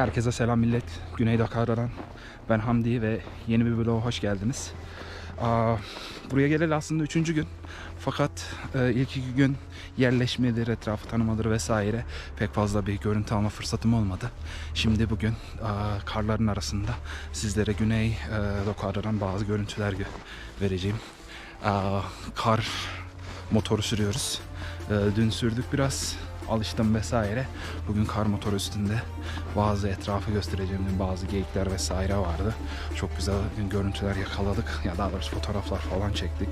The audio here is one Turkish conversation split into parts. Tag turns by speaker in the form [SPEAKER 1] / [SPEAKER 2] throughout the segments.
[SPEAKER 1] Herkese selam millet. Güney Dakar'dan ben Hamdi ve yeni bir vloga hoş geldiniz. Aa, buraya geleli aslında üçüncü gün. Fakat e, ilk iki gün yerleşmedir, etrafı tanımadır vesaire pek fazla bir görüntü alma fırsatım olmadı. Şimdi bugün aa, karların arasında sizlere Güney e, Dakar'dan bazı görüntüler gö- vereceğim. Aa, kar motoru sürüyoruz. Ee, dün sürdük biraz alıştım vesaire. Bugün kar motoru üstünde bazı etrafı göstereceğim bazı geyikler vesaire vardı. Çok güzel görüntüler yakaladık. Ya daha doğrusu fotoğraflar falan çektik.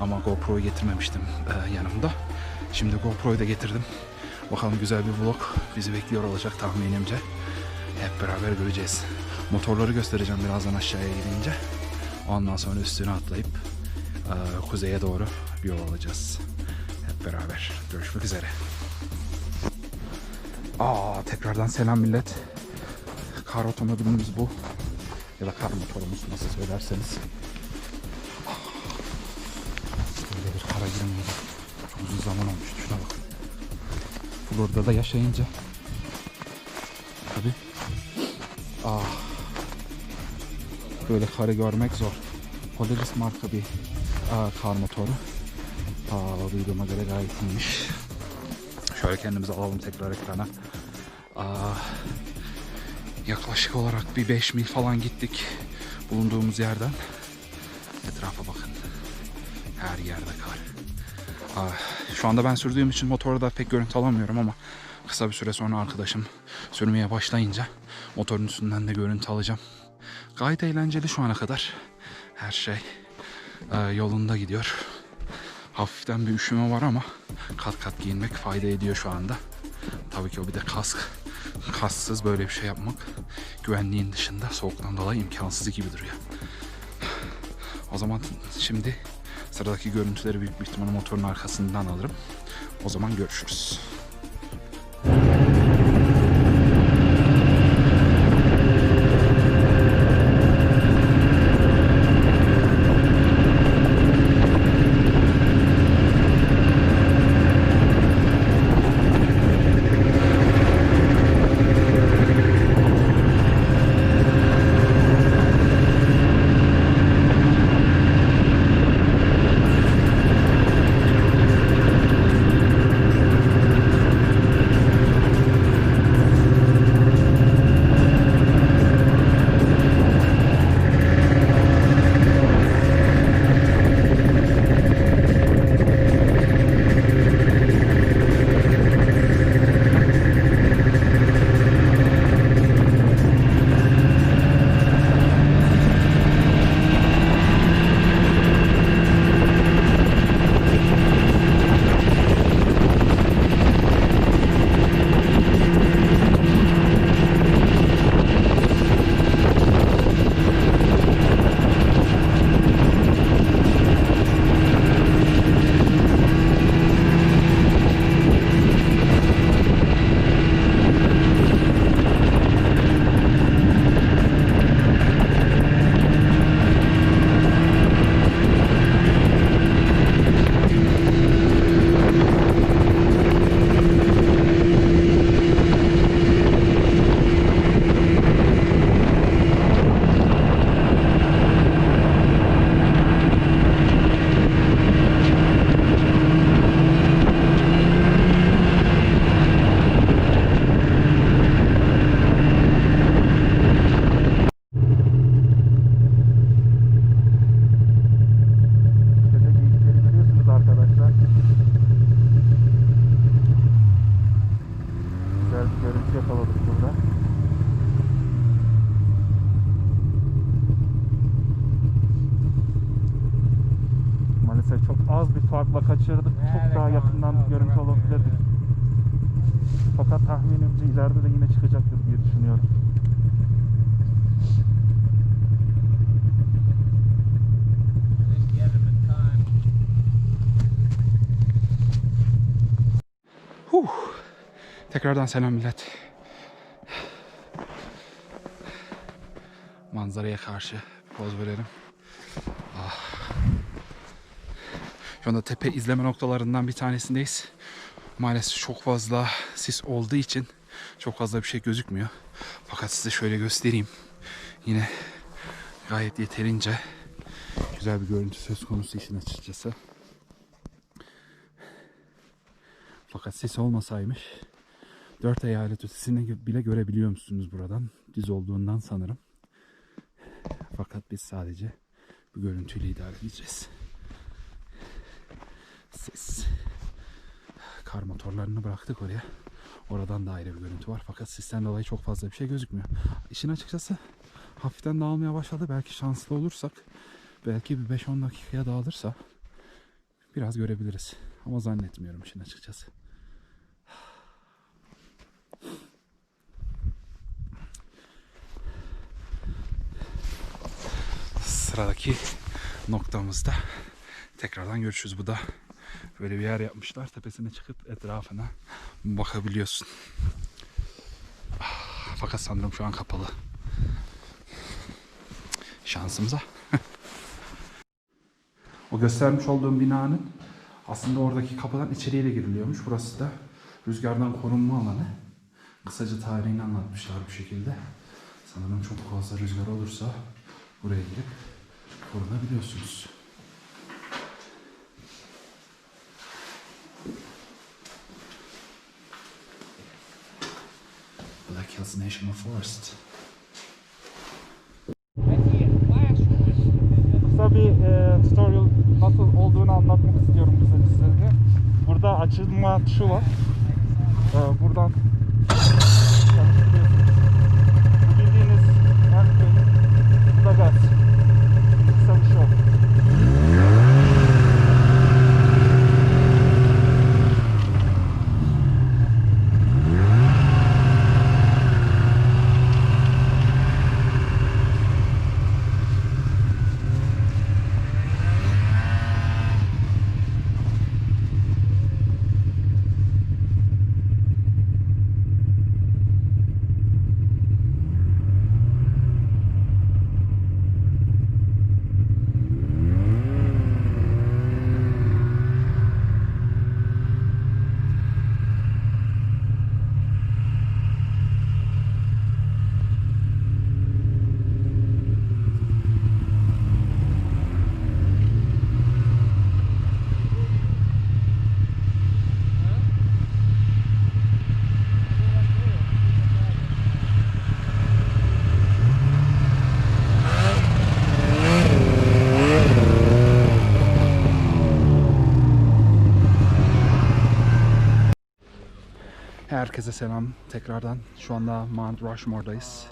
[SPEAKER 1] Ama GoPro'yu getirmemiştim e, yanımda. Şimdi GoPro'yu da getirdim. Bakalım güzel bir vlog bizi bekliyor olacak tahminimce. Hep beraber göreceğiz. Motorları göstereceğim birazdan aşağıya gidince. Ondan sonra üstüne atlayıp e, kuzeye doğru yol alacağız. Hep beraber. Görüşmek üzere. Aa, tekrardan selam millet. Kar otomobilimiz bu. Ya da kar motorumuz nasıl söylerseniz. Böyle bir kara girmeyeli. Çok uzun zaman olmuştu. Şuna bakın. Florida'da yaşayınca. Tabii. Ah. Böyle karı görmek zor. Polaris marka bir aa, kar motoru. Aa, duyduğuma göre gayet iyiymiş. Şöyle kendimizi alalım tekrar ekrana. Aa, yaklaşık olarak bir 5 mil falan gittik bulunduğumuz yerden. Etrafa bakın. Her yerde kar. Aa, şu anda ben sürdüğüm için motorda pek görüntü alamıyorum ama kısa bir süre sonra arkadaşım sürmeye başlayınca motorun üstünden de görüntü alacağım. Gayet eğlenceli şu ana kadar. Her şey e, yolunda gidiyor. Hafiften bir üşüme var ama kat kat giyinmek fayda ediyor şu anda. Tabii ki o bir de kask. Kasksız böyle bir şey yapmak güvenliğin dışında soğuktan dolayı imkansız gibi duruyor. O zaman şimdi sıradaki görüntüleri büyük bir ihtimalle motorun arkasından alırım. O zaman görüşürüz. Kaçırdık. Çok daha yakından görüntü olabilirdi. Fakat tahminimce ileride de yine çıkacaktır diye düşünüyorum. Huh. Tekrardan selam millet. Manzaraya karşı poz verelim. Ah. Şu anda tepe izleme noktalarından bir tanesindeyiz. Maalesef çok fazla sis olduğu için çok fazla bir şey gözükmüyor. Fakat size şöyle göstereyim. Yine gayet yeterince güzel bir görüntü söz konusu işin açıkçası. Fakat ses olmasaymış dört eyalet ötesini bile görebiliyor musunuz buradan? Düz olduğundan sanırım. Fakat biz sadece bu görüntüyle idare edeceğiz. Ses. Kar motorlarını bıraktık oraya. Oradan da ayrı bir görüntü var. Fakat sisten dolayı çok fazla bir şey gözükmüyor. İşin açıkçası hafiften dağılmaya başladı. Belki şanslı olursak belki bir 5-10 dakikaya dağılırsa biraz görebiliriz. Ama zannetmiyorum işin açıkçası. Sıradaki noktamızda tekrardan görüşürüz. Bu da böyle bir yer yapmışlar. Tepesine çıkıp etrafına bakabiliyorsun. Ah, Fakat sanırım şu an kapalı. Şansımıza. o göstermiş olduğum binanın aslında oradaki kapıdan içeriye de giriliyormuş. Burası da rüzgardan korunma alanı. Kısaca tarihini anlatmışlar bu şekilde. Sanırım çok fazla rüzgar olursa buraya girip korunabiliyorsunuz. Black Hills National Forest.
[SPEAKER 2] Kısa bir e, tutorial nasıl olduğunu anlatmak istiyorum size. Burada açılma tuşu var. E, buradan
[SPEAKER 1] Herkese selam tekrardan. Şu anda Mount Rushmore'dayız.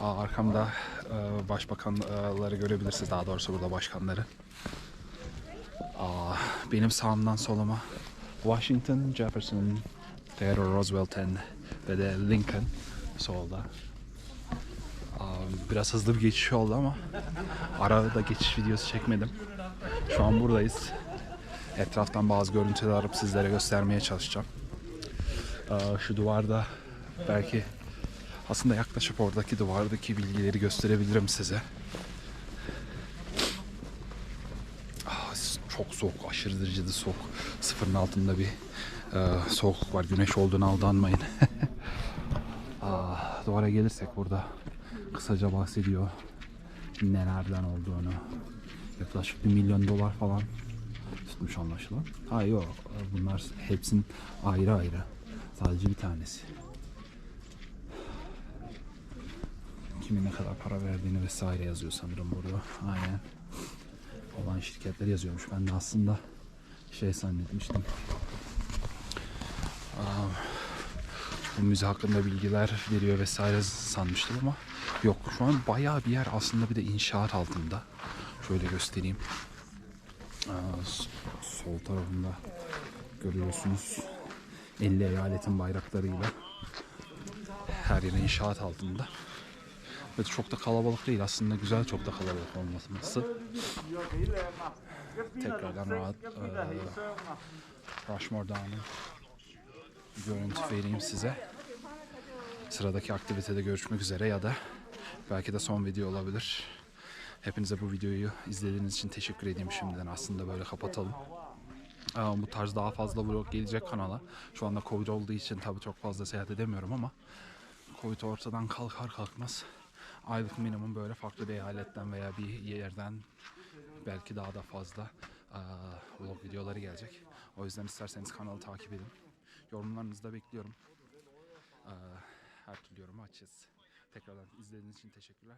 [SPEAKER 1] Arkamda e, başbakanları görebilirsiniz. Daha doğrusu burada başkanları. Benim sağımdan soluma Washington, Jefferson, Theodore Roosevelt ve de Lincoln solda. Biraz hızlı bir geçiş oldu ama arada geçiş videosu çekmedim. Şu an buradayız. Etraftan bazı görüntüler alıp sizlere göstermeye çalışacağım. Şu duvarda belki aslında yaklaşıp oradaki duvardaki bilgileri gösterebilirim size. Çok soğuk, aşırı derecede soğuk. Sıfırın altında bir e, soğukluk var. Güneş olduğunu aldanmayın. Duvara gelirsek burada kısaca bahsediyor nelerden olduğunu. Yaklaşık bir milyon dolar falan tutmuş anlaşılan. Ha yok bunlar hepsinin ayrı ayrı. Sadece bir tanesi. Kimin ne kadar para verdiğini vesaire yazıyor sanırım burada. Aynen. Olan şirketler yazıyormuş. Ben de aslında şey zannetmiştim. Aa, bu müze hakkında bilgiler veriyor vesaire sanmıştım ama yok şu an bayağı bir yer aslında bir de inşaat altında. Şöyle göstereyim. Aa, sol tarafında görüyorsunuz 50 eyaletin bayraklarıyla her yer inşaat altında. Ve çok da kalabalık değil aslında güzel çok da kalabalık olması. Tekrardan rahat e, Rushmore Dağı'nın görüntü vereyim size. Sıradaki aktivitede görüşmek üzere ya da belki de son video olabilir. Hepinize bu videoyu izlediğiniz için teşekkür edeyim şimdiden. Aslında böyle kapatalım. Bu tarz daha fazla vlog gelecek kanala. Şu anda Covid olduğu için tabii çok fazla seyahat edemiyorum ama Covid ortadan kalkar kalkmaz aylık minimum böyle farklı bir eyaletten veya bir yerden belki daha da fazla vlog videoları gelecek. O yüzden isterseniz kanalı takip edin. Yorumlarınızı da bekliyorum. Her türlü yoruma açız. Tekrardan izlediğiniz için teşekkürler.